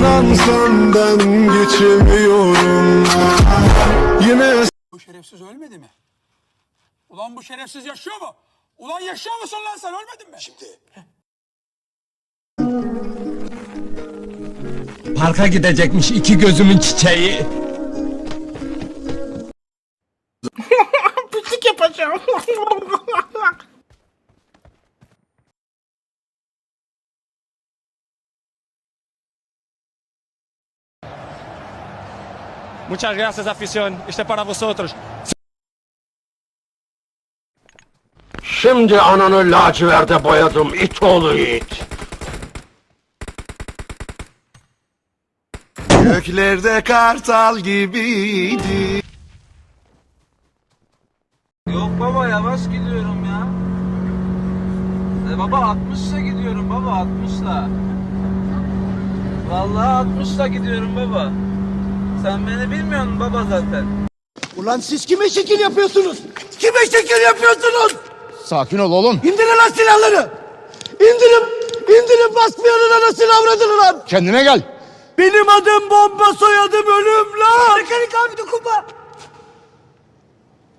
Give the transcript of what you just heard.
İnan senden geçemiyorum Yine Bu şerefsiz ölmedi mi? Ulan bu şerefsiz yaşıyor mu? Ulan yaşıyor musun lan sen ölmedin mi? Şimdi. Parka gidecekmiş iki gözümün çiçeği. Pislik yapacağım. Muchas gracias, afición. Este para vosotros. Şimdi ananı laciverde boyadım it oğlu it. Göklerde kartal gibiydi Yok baba yavaş gidiyorum ya. E baba 60'la gidiyorum baba 60'la. Vallahi 60'la gidiyorum baba. Sen beni bilmiyorsun baba zaten. Ulan siz kime şekil yapıyorsunuz? Kime şekil yapıyorsunuz? Sakin ol oğlum. İndirin lan silahları. İndirin. İndirin basmayanın anasını avradını lan. Kendine gel. Benim adım bomba soyadım ölüm lan. Mekanik abi.